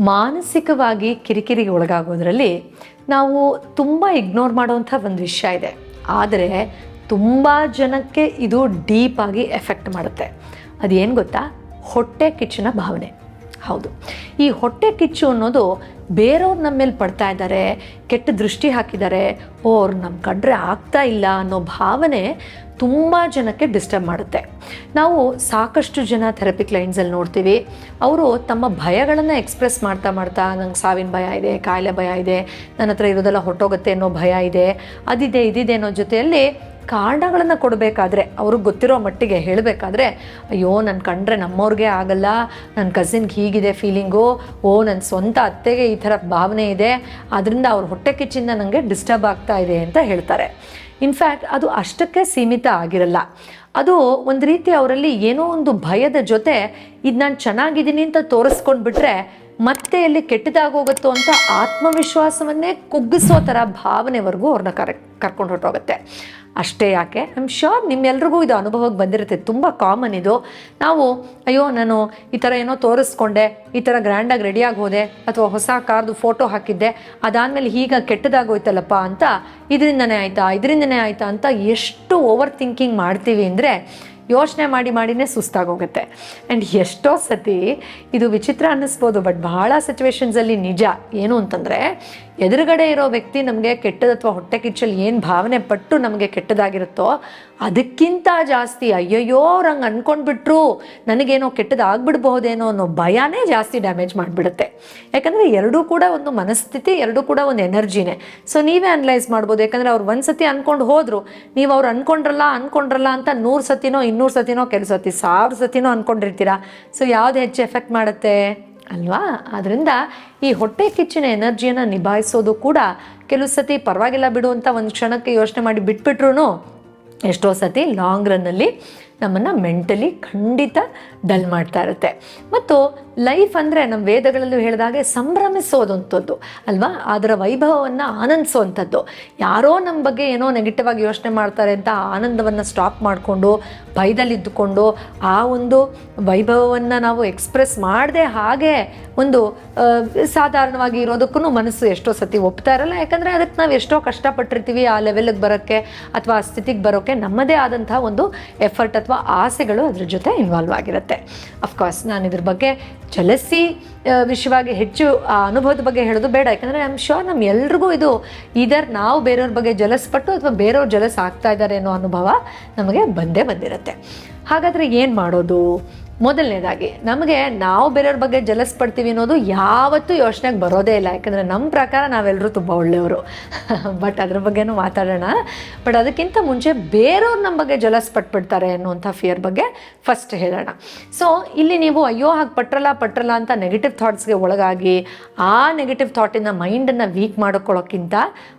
ಮಾನಸಿಕವಾಗಿ ಕಿರಿಕಿರಿಗೆ ಒಳಗಾಗೋದ್ರಲ್ಲಿ ನಾವು ತುಂಬ ಇಗ್ನೋರ್ ಮಾಡುವಂಥ ಒಂದು ವಿಷಯ ಇದೆ. ಆದರೆ ತುಂಬ ಜನಕ್ಕೆ ಇದು ಡೀಪಾಗಿ ಎಫೆಕ್ಟ್ ಮಾಡುತ್ತೆ. ಅದೇನು ಗೊತ್ತಾ? ಹೊಟ್ಟೆ ಕಿಚ್ಚನ ಭಾವನೆ. ಹೌದು. ಈ ಹೊಟ್ಟೆ ಕಿಚ್ಚು ಅನ್ನೋದು ಬೇರೆಯವ್ರು ನಮ್ಮ ಮೇಲೆ ಪಡ್ತಾ ಇದ್ದಾರೆ ಕೆಟ್ಟ ದೃಷ್ಟಿ ಹಾಕಿದ್ದಾರೆ ಓ ಅವ್ರು ನಮ್ಮ ಕಂಡ್ರೆ ಆಗ್ತಾ ಇಲ್ಲ ಅನ್ನೋ ಭಾವನೆ ತುಂಬ ಜನಕ್ಕೆ ಡಿಸ್ಟರ್ಬ್ ಮಾಡುತ್ತೆ. ನಾವು ಸಾಕಷ್ಟು ಜನ ಥೆರಪಿ ಕ್ಲೈಂಟ್ಸಲ್ಲಿ ನೋಡ್ತೀವಿ. ಅವರು ತಮ್ಮ ಭಯಗಳನ್ನು ಎಕ್ಸ್ಪ್ರೆಸ್ ಮಾಡ್ತಾ ಮಾಡ್ತಾ, ನಂಗೆ ಸಾವಿನ ಭಯ ಇದೆ, ಕಾಯಿಲೆ ಭಯ ಇದೆ ನನ್ನ ಹತ್ರ ಇರೋದೆಲ್ಲ ಹೊಟ್ಟೋಗುತ್ತೆ ಅನ್ನೋ ಭಯ ಇದೆ, ಅದಿದೆ, ಇದಿದೆ ಅನ್ನೋ ಜೊತೆಯಲ್ಲಿ ಕಾರಣಗಳನ್ನು ಕೊಡಬೇಕಾದ್ರೆ ಅವ್ರಿಗೆ ಗೊತ್ತಿರೋ ಮಟ್ಟಿಗೆ ಹೇಳಬೇಕಾದ್ರೆ, ಅಯ್ಯೋ ನನ್ನ ಕಂಡ್ರೆ ನಮ್ಮವ್ರಿಗೆ ಆಗಲ್ಲ ನನ್ನ ಕಸಿನ್ಗೆ ಹೀಗಿದೆ ಫೀಲಿಂಗು ಓ ನನ್ನ ಸ್ವಂತ ಅತ್ತೆಗೆ ಈ ಥರ ಭಾವನೆ ಇದೆ. ಅದರಿಂದ ಅವ್ರ ಹೊಟ್ಟೆ ಕಿಚ್ಚಿಂದ ನನಗೆ ಡಿಸ್ಟರ್ಬ್ ಆಗ್ತಾ ಇದೆ ಅಂತ ಹೇಳ್ತಾರೆ. ಇನ್ಫ್ಯಾಕ್ಟ್ ಅದು ಅಷ್ಟಕ್ಕೆ ಸೀಮಿತ ಆಗಿರಲ್ಲ. ಅದು ಒಂದು ರೀತಿ ಅವರಲ್ಲಿ ಏನೋ ಒಂದು ಭಯದ ಜೊತೆ, ಇದು ನಾನು ಚೆನ್ನಾಗಿದ್ದೀನಿ ಅಂತ ತೋರಿಸ್ಕೊಂಡ್ಬಿಟ್ರೆ ಮತ್ತೆ ಎಲ್ಲಿ ಕೆಟ್ಟದಾಗೋಗುತ್ತೋ ಅಂತ ಆತ್ಮವಿಶ್ವಾಸವನ್ನೇ ಕುಗ್ಗಿಸೋ ಥರ ಭಾವನೆವರೆಗೂ ಅವ್ರನ್ನ ಕರೆ, ಕರ್ಕೊಂಡು ಹೊರಟೋಗುತ್ತೆ. ಅಷ್ಟೇ ಯಾಕೆ? ಐ ಆಮ್ ಶ್ಯೂರ್ ನಿಮ್ಮೆಲ್ರಿಗೂ ಇದು ಅನುಭವಕ್ಕೆ ಬಂದಿರುತ್ತೆ. ತುಂಬ ಕಾಮನ್ ಇದು. ನಾವು, ಅಯ್ಯೋ, ನಾನು ಈ ಥರ ಏನೋ ತೋರಿಸ್ಕೊಂಡೆ, ಈ ಥರ ಗ್ರ್ಯಾಂಡಾಗಿ ರೆಡಿಯಾಗಿ ಹೋದೆ ಅಥವಾ ಹೊಸ ಕಾರ್ದು ಫೋಟೋ ಹಾಕಿದ್ದೆ, ಅದಾದಮೇಲೆ ಈಗ ಕೆಟ್ಟದಾಗೋಯ್ತಲ್ಲಪ್ಪ ಅಂತ, ಇದರಿಂದನೇ ಆಯಿತಾ ಇದರಿಂದನೇ ಆಯಿತಾ ಅಂತ ಎಷ್ಟು ಓವರ್ ಥಿಂಕಿಂಗ್ ಮಾಡ್ತೀವಿ ಅಂದರೆ ಯೋಚನೆ ಮಾಡಿ ಮಾಡಿನೇ ಸುಸ್ತಾಗೋಗುತ್ತೆ. ಆ್ಯಂಡ್ ಎಷ್ಟೋ ಸತಿ ಇದು ವಿಚಿತ್ರ ಅನ್ನಿಸ್ಬೋದು ಬಟ್ ಬಹಳ ಸಿಚುವೇಶನ್ಸಲ್ಲಿ ನಿಜ. ಏನು ಅಂತಂದರೆ ಎದುರುಗಡೆ ಇರೋ ವ್ಯಕ್ತಿ ನಮಗೆ ಕೆಟ್ಟದ ಅಥವಾ ಹೊಟ್ಟೆ ಕಿಚ್ಚಲ್ಲಿ ಏನು ಭಾವನೆ ಪಟ್ಟು ನಮಗೆ ಕೆಟ್ಟದಾಗಿರುತ್ತೋ ಅದಕ್ಕಿಂತ ಜಾಸ್ತಿ ಅಯ್ಯಯ್ಯೋ ಅವ್ರು ಹಂಗೆ ಅಂದ್ಕೊಂಡ್ಬಿಟ್ರು ನನಗೇನೋ ಕೆಟ್ಟದಾಗ್ಬಿಡ್ಬಹುದೇನೋ ಅನ್ನೋ ಭಯನೇ ಜಾಸ್ತಿ ಡ್ಯಾಮೇಜ್ ಮಾಡಿಬಿಡುತ್ತೆ. ಯಾಕಂದರೆ ಎರಡೂ ಕೂಡ ಒಂದು ಮನಸ್ಥಿತಿ, ಎರಡೂ ಕೂಡ ಒಂದು ಎನರ್ಜಿನೇ. ಸೊ ನೀವೇ ಅನಲೈಸ್ ಮಾಡ್ಬೋದು. ಯಾಕಂದರೆ ಅವ್ರು ಒಂದು ಸತಿ ಅಂದ್ಕೊಂಡು ಹೋದರು, ನೀವು ಅವ್ರು ಅಂದ್ಕೊಂಡ್ರಲ್ಲ ಅಂದ್ಕೊಂಡ್ರಲ್ಲ ಅಂತ ನೂರು ಸತಿನೋ, ಇನ್ನೂರು ಸತಿನೋ, ಕೆಲವು ಸತಿ, ಸಾವಿರ ಸತಿನೋ ಅಂದ್ಕೊಂಡಿರ್ತೀರಾ ಸೊ ಯಾವ್ದು ಹೆಚ್ಚು ಎಫೆಕ್ಟ್ ಮಾಡುತ್ತೆ? ಅಲ್ವಾ? ಆದ್ದರಿಂದ ಈ ಹೊಟ್ಟೆ ಕಿಚ್ಚಿನ ಎನರ್ಜಿಯನ್ನು ನಿಭಾಯಿಸೋದು ಕೂಡ ಕೆಲವು ಸತಿ ಪರವಾಗಿಲ್ಲ ಬಿಡು ಅಂತ ಒಂದು ಕ್ಷಣಕ್ಕೆ ಯೋಚನೆ ಮಾಡಿ ಬಿಟ್ಬಿಟ್ರು ಎಷ್ಟೋ ಸತಿ ಲಾಂಗ್ ರನ್ನಲ್ಲಿ ನಮ್ಮನ್ನು ಮೆಂಟಲಿ ಖಂಡಿತ ಡಲ್ ಮಾಡ್ತಾ ಇರುತ್ತೆ. ಮತ್ತು ಲೈಫ್ ಅಂದರೆ ನಮ್ಮ ವೇದಗಳಲ್ಲೂ ಹೇಳಿದಾಗೆ ಸಂಭ್ರಮಿಸೋದಂಥದ್ದು, ಅಲ್ವಾ? ಅದರ ವೈಭವವನ್ನು ಆನಂದಿಸೋವಂಥದ್ದು ಯಾರೋ ನಮ್ಮ ಬಗ್ಗೆ ಏನೋ ನೆಗೆಟಿವ್ ಆಗಿ ಯೋಚನೆ ಮಾಡ್ತಾರೆ ಅಂತ ಆನಂದವನ್ನು ಸ್ಟಾಪ್ ಮಾಡಿಕೊಂಡು ಭಯದಲ್ಲಿದ್ದುಕೊಂಡು ಆ ಒಂದು ವೈಭವವನ್ನು ನಾವು ಎಕ್ಸ್ಪ್ರೆಸ್ ಮಾಡದೆ ಹಾಗೆ ಒಂದು ಸಾಧಾರಣವಾಗಿ ಇರೋದಕ್ಕೂ ಮನಸ್ಸು ಎಷ್ಟೋ ಸತಿ ಒಪ್ತಾ ಇರಲ್ಲ. ಯಾಕಂದರೆ ಅದಕ್ಕೆ ನಾವು ಎಷ್ಟೋ ಕಷ್ಟಪಟ್ಟಿರ್ತೀವಿ ಆ ಲೆವೆಲ್ಗೆ ಬರೋಕ್ಕೆ ಅಥವಾ ಆ ಸ್ಥಿತಿಗೆ ಬರೋಕ್ಕೆ ನಮ್ಮದೇ ಆದಂತಹ ಒಂದು ಎಫರ್ಟ್ ಅಥವಾ ಆಸೆಗಳು ಅದ್ರ ಜೊತೆ ಇನ್ವಾಲ್ವ್ ಆಗಿರುತ್ತೆ. ಅಫ್ಕೋರ್ಸ್ ನಾನು ಇದ್ರ ಬಗ್ಗೆ ಜಲಸಿ ವಿಷಯವಾಗಿ ಹೆಚ್ಚು, ಆ, ಅನುಭವದ ಬಗ್ಗೆ ಹೇಳೋದು ಬೇಡ. ಯಾಕಂದರೆ ಐ ಆಮ್ ಶ್ಯೂರ್ ನಮ್ಮ ಎಲ್ರಿಗೂ ಇದು ಇದರ್ ನಾವು ಬೇರೆಯವ್ರ ಬಗ್ಗೆ ಜಲಸ್ಪಟ್ಟು ಅಥವಾ ಬೇರೆಯವ್ರು ಜಲಸ್ ಆಗ್ತಾ ಇದ್ದಾರೆ ಅನ್ನೋ ಅನುಭವ ನಮಗೆ ಬಂದೇ ಬಂದಿರುತ್ತೆ. ಹಾಗಾದರೆ ಏನು ಮಾಡೋದು? ಮೊದಲನೇದಾಗಿ, ನಮಗೆ ನಾವು ಬೇರೆಯವ್ರ ಬಗ್ಗೆ ಜಲಸ್ ಪಡ್ತೀವಿ ಅನ್ನೋದು ಯಾವತ್ತೂ ಯೋಚನೆಗೆ ಬರೋದೇ ಇಲ್ಲ. ಯಾಕಂದರೆ ನಮ್ಮ ಪ್ರಕಾರ ನಾವೆಲ್ಲರೂ ತುಂಬ ಒಳ್ಳೆಯವರು. ಬಟ್ ಅದ್ರ ಬಗ್ಗೆನೂ ಮಾತಾಡೋಣ. ಬಟ್ ಅದಕ್ಕಿಂತ ಮುಂಚೆ ಬೇರೆಯವ್ರು ನಮ್ಮ ಬಗ್ಗೆ ಜಲಸ್ ಪಟ್ಬಿಡ್ತಾರೆ ಅನ್ನುವಂಥ ಫಿಯರ್ ಬಗ್ಗೆ ಫಸ್ಟ್ ಹೇಳೋಣ. ಸೊ ಇಲ್ಲಿ ನೀವು ಅಯ್ಯೋ ಹಾಗೆ ಪಟ್ರಲ್ಲ ಪಟ್ರಲ್ಲ ಅಂತ ನೆಗೆಟಿವ್ ಥಾಟ್ಸ್ಗೆ ಒಳಗಾಗಿ ಆ ನೆಗೆಟಿವ್ ಥಾಟಿನ ಮೈಂಡನ್ನು ವೀಕ್ ಮಾಡ್ಕೊಳ್ಳೋಕ್ಕಿಂತ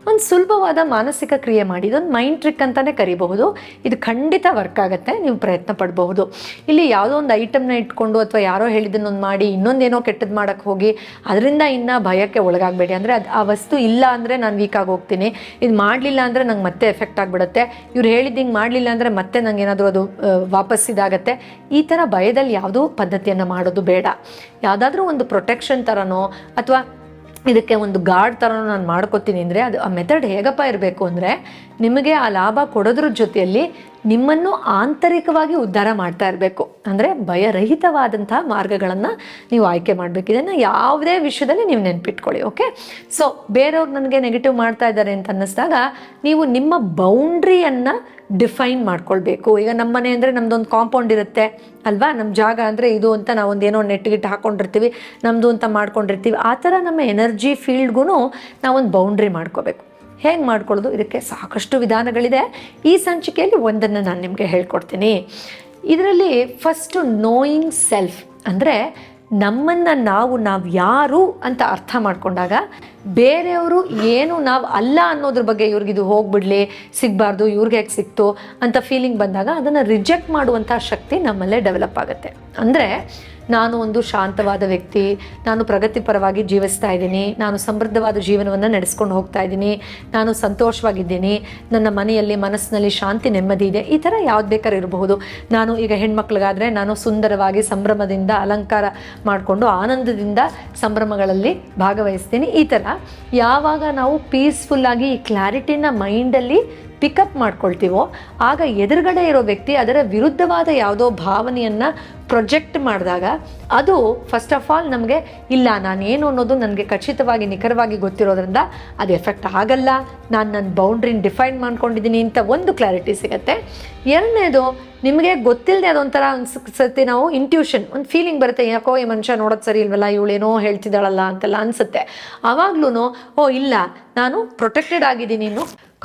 ಒಂದು ಸುಲಭವಾದ ಮಾನಸಿಕ ಕ್ರಿಯೆ ಮಾಡಿ, ಇದೊಂದು ಮೈಂಡ್ ಟ್ರಿಕ್ ಅಂತಲೇ ಕರಿಬಹುದು. ಇದು ಖಂಡಿತ ವರ್ಕ್ ಆಗುತ್ತೆ, ನೀವು ಪ್ರಯತ್ನ ಪಡಬಹುದು. ಇಲ್ಲಿ ಯಾವುದೋ ಒಂದು ಐಟಮ್ನ ಇಟ್ಕೊಂಡು ಅಥವಾ ಯಾರೋ ಹೇಳಿದ್ದನ್ನೊಂದು ಮಾಡಿ ಇನ್ನೊಂದೇನೋ ಕೆಟ್ಟದ್ದು ಮಾಡೋಕ್ಕೆ ಹೋಗಿ, ಅದರಿಂದ ಇನ್ನು ಭಯಕ್ಕೆ ಒಳಗಾಗಬೇಡಿ. ಅಂದರೆ ಅದು ಆ ವಸ್ತು ಇಲ್ಲ ಅಂದರೆ ನಾನು ವೀಕಾಗಿ ಹೋಗ್ತೀನಿ. ಇದು ಮಾಡಲಿಲ್ಲ ಅಂದರೆ ನಂಗೆ ಮತ್ತೆ ಎಫೆಕ್ಟ್ ಆಗಿಬಿಡುತ್ತೆ. ಇವ್ರು ಹೇಳಿದ್ದು ಹಿಂಗೆ ಮಾಡಲಿಲ್ಲ ಅಂದರೆ ಮತ್ತೆ ನಂಗೆ ಏನಾದರೂ ಅದು ವಾಪಸ್ ಇದಾಗತ್ತೆ. ಈ ಥರ ಭಯದಲ್ಲಿ ಯಾವುದೂ ಪದ್ಧತಿಯನ್ನು ಮಾಡೋದು ಬೇಡ. ಯಾವುದಾದ್ರೂ ಒಂದು ಪ್ರೊಟೆಕ್ಷನ್ ಥರನೋ ಅಥವಾ ಇದಕ್ಕೆ ಒಂದು ಗಾರ್ಡ್ ಥರನೂ ನಾನು ಮಾಡ್ಕೋತೀನಿ ಅಂದರೆ ಅದು ಆ ಮೆಥಡ್ ಹೇಗಪ್ಪ ಇರಬೇಕು ಅಂದರೆ ನಿಮಗೆ ಆ ಲಾಭ ಕೊಡೋದ್ರ ಜೊತೆಯಲ್ಲಿ ನಿಮ್ಮನ್ನು ಆಂತರಿಕವಾಗಿ ಉದ್ಧಾರ ಮಾಡ್ತಾ ಇರಬೇಕು. ಅಂದರೆ ಭಯರಹಿತವಾದಂತಹ ಮಾರ್ಗಗಳನ್ನು ನೀವು ಆಯ್ಕೆ ಮಾಡಬೇಕು. ಇದನ್ನು ಯಾವುದೇ ವಿಷಯದಲ್ಲಿ ನೀವು ನೆನ್ಪಿಟ್ಕೊಳ್ಳಿ ಓಕೆ ಸೊ ಬೇರೆಯವ್ರು ನನಗೆ ನೆಗೆಟಿವ್ ಮಾಡ್ತಾ ಇದ್ದಾರೆ ಅಂತ ಅನ್ನಿಸ್ದಾಗ ನೀವು ನಿಮ್ಮ ಬೌಂಡ್ರಿಯನ್ನು ಡಿಫೈನ್ ಮಾಡ್ಕೊಳ್ಬೇಕು. ಈಗ ನಮ್ಮ ಮನೆ ಅಂದರೆ ನಮ್ಮದೊಂದು ಕಾಂಪೌಂಡ್ ಇರುತ್ತೆ, ಅಲ್ವಾ? ನಮ್ಮ ಜಾಗ ಅಂದರೆ ಇದು ಅಂತ ನಾವೊಂದು ಏನೋ ನೆಟ್ ಗಿಟ್ ಹಾಕ್ಕೊಂಡಿರ್ತೀವಿ ನಮ್ಮದು ಅಂತ ಮಾಡ್ಕೊಂಡಿರ್ತೀವಿ. ಆ ಥರ ನಮ್ಮ ಎನರ್ಜಿ ಫೀಲ್ಡ್ಗೂ ನಾವೊಂದು ಬೌಂಡ್ರಿ ಮಾಡ್ಕೋಬೇಕು. ಹೇಗೆ ಮಾಡ್ಕೊಳ್ಳೋದು? ಇದಕ್ಕೆ ಸಾಕಷ್ಟು ವಿಧಾನಗಳಿದೆ. ಈ ಸಂಚಿಕೆಯಲ್ಲಿ ಒಂದನ್ನು ನಾನು ನಿಮಗೆ ಹೇಳ್ಕೊಡ್ತೀನಿ. ಇದರಲ್ಲಿ ಫಸ್ಟು ನೋಯಿಂಗ್ ಸೆಲ್ಫ್ ಅಂದರೆ ನಮ್ಮನ್ನು ನಾವು ನಾವು ಯಾರು ಅಂತ ಅರ್ಥ ಮಾಡಿಕೊಂಡಾಗ ಬೇರೆಯವರು ಏನು ನಾವು ಅಲ್ಲ ಅನ್ನೋದ್ರ ಬಗ್ಗೆ ಇವ್ರಿಗಿದು ಹೋಗ್ಬಿಡಲಿ, ಸಿಗಬಾರ್ದು, ಇವ್ರಿಗೆ ಯಾಕೆ ಸಿಕ್ತು ಅಂತ ಫೀಲಿಂಗ್ ಬಂದಾಗ ಅದನ್ನು ರಿಜೆಕ್ಟ್ ಮಾಡುವಂಥ ಶಕ್ತಿ ನಮ್ಮಲ್ಲೇ ಡೆವಲಪ್ ಆಗುತ್ತೆ. ಅಂದರೆ ನಾನು ಒಂದು ಶಾಂತವಾದ ವ್ಯಕ್ತಿ, ನಾನು ಪ್ರಗತಿಪರವಾಗಿ ಜೀವಿಸ್ತಾ ಇದ್ದೀನಿ, ನಾನು ಸಮೃದ್ಧವಾದ ಜೀವನವನ್ನು ನಡೆಸ್ಕೊಂಡು ಹೋಗ್ತಾ ಇದ್ದೀನಿ, ನಾನು ಸಂತೋಷವಾಗಿದ್ದೀನಿ, ನನ್ನ ಮನೆಯಲ್ಲಿ ಮನಸ್ಸಿನಲ್ಲಿ ಶಾಂತಿ ನೆಮ್ಮದಿ ಇದೆ, ಈ ಥರ ಯಾವ್ದು ಬೇಕಾದ್ರೂ ಇರಬಹುದು. ನಾನು ಈಗ ಹೆಣ್ಮಕ್ಳಿಗಾದರೆ ನಾನು ಸುಂದರವಾಗಿ ಸಂಭ್ರಮದಿಂದ ಅಲಂಕಾರ ಮಾಡಿಕೊಂಡು ಆನಂದದಿಂದ ಸಂಭ್ರಮಗಳಲ್ಲಿ ಭಾಗವಹಿಸ್ತೀನಿ. ಈ ಥರ ಯಾವಾಗ ನಾವು ಪೀಸ್ಫುಲ್ಲಾಗಿ ಈ ಕ್ಲಾರಿಟಿನ ಮೈಂಡಲ್ಲಿ ಪಿಕಪ್ ಮಾಡ್ಕೊಳ್ತೀವೋ, ಆಗ ಎದುರುಗಡೆ ಇರೋ ವ್ಯಕ್ತಿ ಅದರ ವಿರುದ್ಧವಾದ ಯಾವುದೋ ಭಾವನೆಯನ್ನು ಪ್ರೊಜೆಕ್ಟ್ ಮಾಡಿದಾಗ ಅದು ಫಸ್ಟ್ ಆಫ್ ಆಲ್ ನಮಗೆ ಇಲ್ಲ, ನಾನೇನು ಅನ್ನೋದು ನನಗೆ ಖಚಿತವಾಗಿ, ನಿಖರವಾಗಿ ಗೊತ್ತಿರೋದ್ರಿಂದ ಅದು ಎಫೆಕ್ಟ್ ಆಗಲ್ಲ. ನಾನು ನನ್ನ ಬೌಂಡ್ರಿನ ಡಿಫೈನ್ ಮಾಡ್ಕೊಂಡಿದ್ದೀನಿ ಅಂತ ಒಂದು ಕ್ಲಾರಿಟಿ ಸಿಗುತ್ತೆ. ಎರಡನೇದು, ನಿಮಗೆ ಗೊತ್ತಿಲ್ಲದೆ ಅದೊಂಥರ ಸತಿ ನಾವು ಇಂಟ್ಯೂಷನ್ ಒಂದು ಫೀಲಿಂಗ್ ಬರುತ್ತೆ, ಯಾಕೋ ಈ ಮನುಷ್ಯ ನೋಡೋದು ಸರಿ ಇಲ್ವಲ್ಲ ಇವಳೇನೋ ಹೇಳ್ತಿದ್ದಾಳಲ್ಲ ಅಂತೆಲ್ಲ ಅನಿಸುತ್ತೆ. ಆವಾಗ್ಲೂ ಓ ಇಲ್ಲ, ನಾನು ಪ್ರೊಟೆಕ್ಟೆಡ್ ಆಗಿದ್ದೀನಿ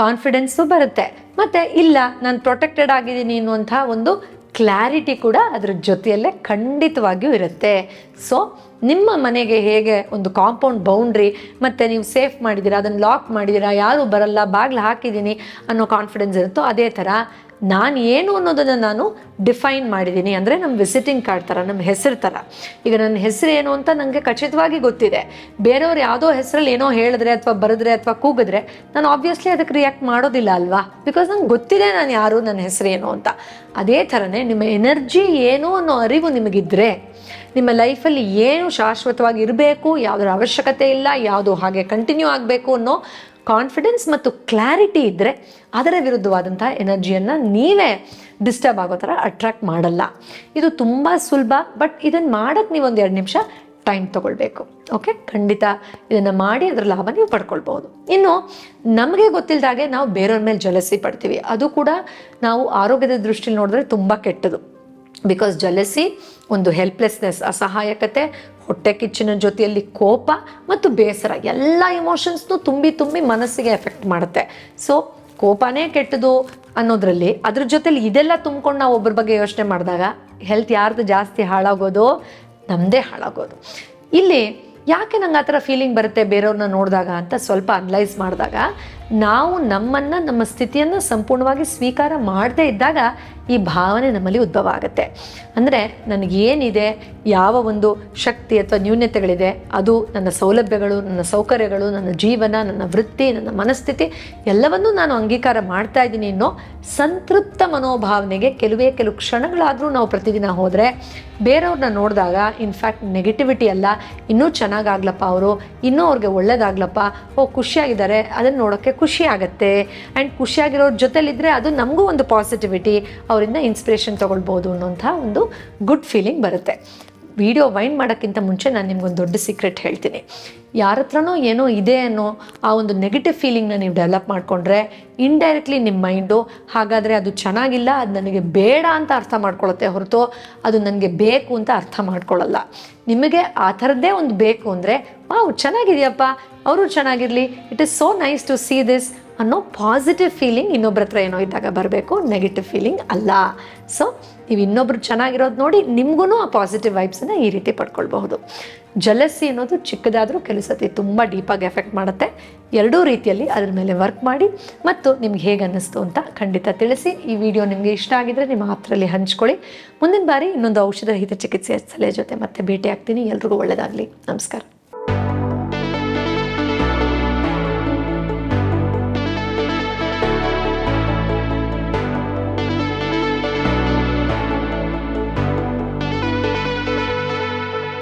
ಕಾನ್ಫಿಡೆನ್ಸು ಬರುತ್ತೆ. ಮತ್ತು ಇಲ್ಲ, ನಾನು ಪ್ರೊಟೆಕ್ಟೆಡ್ ಆಗಿದ್ದೀನಿ ಅನ್ನುವಂಥ ಒಂದು ಕ್ಲಾರಿಟಿ ಕೂಡ ಅದರ ಜೊತೆಯಲ್ಲೇ ಖಂಡಿತವಾಗಿಯೂ ಇರುತ್ತೆ. ಸೊ ನಿಮ್ಮ ಮನೆಗೆ ಹೇಗೆ ಒಂದು ಕಾಂಪೌಂಡ್ ಬೌಂಡ್ರಿ ಮತ್ತು ನೀವು ಸೇಫ್ ಮಾಡಿದ್ದೀರಾ, ಅದನ್ನು ಲಾಕ್ ಮಾಡಿದ್ದೀರಾ, ಯಾರೂ ಬರಲ್ಲ, ಬಾಗಿಲು ಹಾಕಿದ್ದೀನಿ ಅನ್ನೋ ಕಾನ್ಫಿಡೆನ್ಸ್ ಇರುತ್ತೋ ಅದೇ ಥರ ನಾನು ಏನು ಅನ್ನೋದನ್ನು ನಾನು ಡಿಫೈನ್ ಮಾಡಿದ್ದೀನಿ. ಅಂದರೆ ನಮ್ಮ ವಿಸಿಟಿಂಗ್ ಕಾರ್ಡ್ ಥರ ನಮ್ಮ ಹೆಸರು ಥರ ಈಗ ನನ್ನ ಹೆಸರು ಏನು ಅಂತ ನನಗೆ ಖಚಿತವಾಗಿ ಗೊತ್ತಿದೆ. ಬೇರೆಯವ್ರು ಯಾವುದೋ ಹೆಸರಲ್ಲಿ ಏನೋ ಹೇಳಿದ್ರೆ ಅಥವಾ ಬರೆದ್ರೆ ಅಥವಾ ಕೂಗಿದ್ರೆ ನಾನು ಆಬ್ವಿಯಸ್ಲಿ ಅದಕ್ಕೆ ರಿಯಾಕ್ಟ್ ಮಾಡೋದಿಲ್ಲ ಅಲ್ವಾ? ಬಿಕಾಸ್ ನಂಗೆ ಗೊತ್ತಿದೆ ನಾನು ಯಾರು, ನನ್ನ ಹೆಸರು ಏನು ಅಂತ. ಅದೇ ಥರನೇ ನಿಮ್ಮ ಎನರ್ಜಿ ಏನು ಅನ್ನೋ ಅರಿವು ನಿಮಗಿದ್ರೆ, ನಿಮ್ಮ ಲೈಫಲ್ಲಿ ಏನು ಶಾಶ್ವತವಾಗಿ ಇರಬೇಕು, ಯಾವುದರ ಅವಶ್ಯಕತೆ ಇಲ್ಲ, ಯಾವುದು ಹಾಗೆ ಕಂಟಿನ್ಯೂ ಆಗಬೇಕು ಅನ್ನೋ ಕಾನ್ಫಿಡೆನ್ಸ್ ಮತ್ತು ಕ್ಲಾರಿಟಿ ಇದ್ದರೆ ಅದರ ವಿರುದ್ಧವಾದಂಥ ಎನರ್ಜಿಯನ್ನು ನೀವೇ ಡಿಸ್ಟರ್ಬ್ ಆಗೋ ಥರ ಅಟ್ರಾಕ್ಟ್ ಮಾಡಲ್ಲ. ಇದು ತುಂಬ ಸುಲಭ ಬಟ್ ಇದನ್ನು ಮಾಡೋಕ್ಕೆ ನೀವು ಒಂದು ಎರಡು ನಿಮಿಷ ಟೈಮ್ ತೊಗೊಳ್ಬೇಕು. ಓಕೆ ಖಂಡಿತ ಇದನ್ನು ಮಾಡಿ ಅದರ ಲಾಭ ನೀವು ಪಡ್ಕೊಳ್ಬೋದು. ಇನ್ನು ನಮಗೆ ಗೊತ್ತಿಲ್ಲದಾಗೆ ನಾವು ಬೇರೆಯವ್ರ ಮೇಲೆ ಜಲಸಿ ಪಡ್ತೀವಿ. ಅದು ಕೂಡ ನಾವು ಆರೋಗ್ಯದ ದೃಷ್ಟಿಲಿ ನೋಡಿದ್ರೆ ತುಂಬ ಕೆಟ್ಟದು. ಬಿಕಾಸ್ ಜಲಸಿ ಒಂದು ಹೆಲ್ಪ್ಲೆಸ್ನೆಸ್ ಅಸಹಾಯಕತೆ ಹೊಟ್ಟೆ ಕಿಚ್ಚಿನ ಜೊತೆಯಲ್ಲಿ ಕೋಪ ಮತ್ತು ಬೇಸರ, ಎಲ್ಲ ಇಮೋಷನ್ಸ್ನು ತುಂಬಿ ತುಂಬಿ ಮನಸ್ಸಿಗೆ ಎಫೆಕ್ಟ್ ಮಾಡುತ್ತೆ. ಸೊ ಕೋಪನೇ ಕೆಟ್ಟದು ಅನ್ನೋದ್ರಲ್ಲಿ ಅದ್ರ ಜೊತೆಲಿ ಇದೆಲ್ಲ ತುಂಬ್ಕೊಂಡು ನಾವು ಒಬ್ಬರ ಬಗ್ಗೆ ಯೋಚನೆ ಮಾಡಿದಾಗ ಹೆಲ್ತ್ ಯಾರ್ದು ಜಾಸ್ತಿ ಹಾಳಾಗೋದು ನಮ್ಮದೇ ಹಾಳಾಗೋದು. ಇಲ್ಲಿ ಯಾಕೆ ನಂಗೆ ಆ ಥರ ಫೀಲಿಂಗ್ ಬರುತ್ತೆ ಬೇರೆಯವ್ರನ್ನ ನೋಡಿದಾಗ ಅಂತ ಸ್ವಲ್ಪ ಅನಲೈಸ್ ಮಾಡಿದಾಗ, ನಾವು ನಮ್ಮನ್ನು, ನಮ್ಮ ಸ್ಥಿತಿಯನ್ನು ಸಂಪೂರ್ಣವಾಗಿ ಸ್ವೀಕಾರ ಮಾಡದೇ ಇದ್ದಾಗ ಈ ಭಾವನೆ ನಮ್ಮಲ್ಲಿ ಉದ್ಭವ ಆಗುತ್ತೆ ಅಂದರೆ ನನಗೇನಿದೆ, ಯಾವ ಒಂದು ಶಕ್ತಿ ಅಥವಾ ನ್ಯೂನ್ಯತೆಗಳಿದೆ ಅದು ನನ್ನ ಸೌಲಭ್ಯಗಳು, ನನ್ನ ಸೌಕರ್ಯಗಳು, ನನ್ನ ಜೀವನ, ನನ್ನ ವೃತ್ತಿ, ನನ್ನ ಮನಸ್ಥಿತಿ, ಎಲ್ಲವನ್ನೂ ನಾನು ಅಂಗೀಕಾರ ಮಾಡ್ತಾ ಇದ್ದೀನಿ ಅನ್ನೋ ಸಂತೃಪ್ತ ಮನೋಭಾವನೆಗೆ ಕೆಲವೇ ಕೆಲವು ಕ್ಷಣಗಳಾದರೂ ನಾವು ಪ್ರತಿದಿನ ಹೋದರೆ, ಬೇರೆಯವ್ರನ್ನ ನೋಡಿದಾಗ ಇನ್ಫ್ಯಾಕ್ಟ್ ನೆಗೆಟಿವಿಟಿ ಅಲ್ಲ, ಇನ್ನೂ ಚೆನ್ನಾಗಾಗ್ಲಪ್ಪ ಅವರು, ಇನ್ನೂ ಅವ್ರಿಗೆ ಒಳ್ಳೇದಾಗ್ಲಪ್ಪ, ಓ, ಖುಷಿಯಾಗಿದ್ದಾರೆ, ಅದನ್ನು ನೋಡೋಕ್ಕೆ ಖುಷಿ ಆಗುತ್ತೆ ಆ್ಯಂಡ್ ಖುಷಿಯಾಗಿರೋರ ಜೊತೆಲಿದ್ದರೆ ಅದು ನಮಗೂ ಒಂದು ಪಾಸಿಟಿವಿಟಿ ಅವರಿಂದ ಇನ್ಸ್ಪಿರೇಷನ್ ತೊಗೊಳ್ಬೋದು ಅನ್ನೋಂಥ ಒಂದು ಗುಡ್ ಫೀಲಿಂಗ್ ಬರುತ್ತೆ. ವಿಡಿಯೋ ವೈಂಡ್ ಮಾಡೋಕ್ಕಿಂತ ಮುಂಚೆ ನಾನು ನಿಮ್ಗೊಂದು ದೊಡ್ಡ ಸೀಕ್ರೆಟ್ ಹೇಳ್ತೀನಿ. ಯಾರ ಹತ್ರನೋ ಏನೋ ಇದೆ ಅನ್ನೋ ಆ ಒಂದು ನೆಗೆಟಿವ್ ಫೀಲಿಂಗ್ನ ನೀವು ಡೆವಲಪ್ ಮಾಡಿಕೊಂಡ್ರೆ ಇಂಡೈರೆಕ್ಟ್ಲಿ ನಿಮ್ಮ ಮೈಂಡು ಹಾಗಾದರೆ ಅದು ಚೆನ್ನಾಗಿಲ್ಲ, ಅದು ನನಗೆ ಬೇಡ ಅಂತ ಅರ್ಥ ಮಾಡ್ಕೊಳತ್ತೆ ಹೊರತು ಅದು ನನಗೆ ಬೇಕು ಅಂತ ಅರ್ಥ ಮಾಡ್ಕೊಳ್ಳಲ್ಲ. ನಿಮಗೆ ಆ ಥರದ್ದೇ ಒಂದು ಬೇಕು ಅಂದರೆ, ವಾವ್, ಚೆನ್ನಾಗಿದೆಯಪ್ಪ, ಅವರು ಚೆನ್ನಾಗಿರಲಿ it is so nice to see this ಅನ್ನೋ ಪಾಸಿಟಿವ್ ಫೀಲಿಂಗ್ ಇನ್ನೊಬ್ಬರ ಹತ್ರ ಏನೋ ಇದ್ದಾಗ ಬರಬೇಕು ನೆಗೆಟಿವ್ ಫೀಲಿಂಗ್ ಅಲ್ಲ. ಸೊ ನೀವು ಇನ್ನೊಬ್ರು ಚೆನ್ನಾಗಿರೋದು ನೋಡಿ ನಿಮಗೂ ಆ ಪಾಸಿಟಿವ್ ವೈಬ್ಸನ್ನು ಈ ರೀತಿ ಪಡ್ಕೊಳ್ಬಹುದು. ಜಲಸಿ ಅನ್ನೋದು ಚಿಕ್ಕದಾದರೂ ಕೆಲವು ಸತಿ ತುಂಬ ಡೀಪಾಗಿ ಎಫೆಕ್ಟ್ ಮಾಡುತ್ತೆ. ಎರಡೂ ರೀತಿಯಲ್ಲಿ ಅದ್ರ ಮೇಲೆ ವರ್ಕ್ ಮಾಡಿ ಮತ್ತು ನಿಮ್ಗೆ ಹೇಗೆ ಅನ್ನಿಸ್ತು ಅಂತ ಖಂಡಿತ ತಿಳಿಸಿ. ಈ ವಿಡಿಯೋ ನಿಮಗೆ ಇಷ್ಟ ಆಗಿದ್ರೆ ನಿಮ್ಮ ಹತ್ರಲ್ಲಿ ಹಂಚ್ಕೊಳ್ಳಿ. ಮುಂದಿನ ಬಾರಿ ಇನ್ನೊಂದು ಔಷಧ ರಹಿತ ಚಿಕಿತ್ಸೆಯ ಸಲಹೆ ಜೊತೆ ಮತ್ತೆ ಭೇಟಿ ಆಗ್ತೀನಿ ಎಲ್ರಿಗೂ ಒಳ್ಳೆಯದಾಗಲಿ ನಮಸ್ಕಾರ.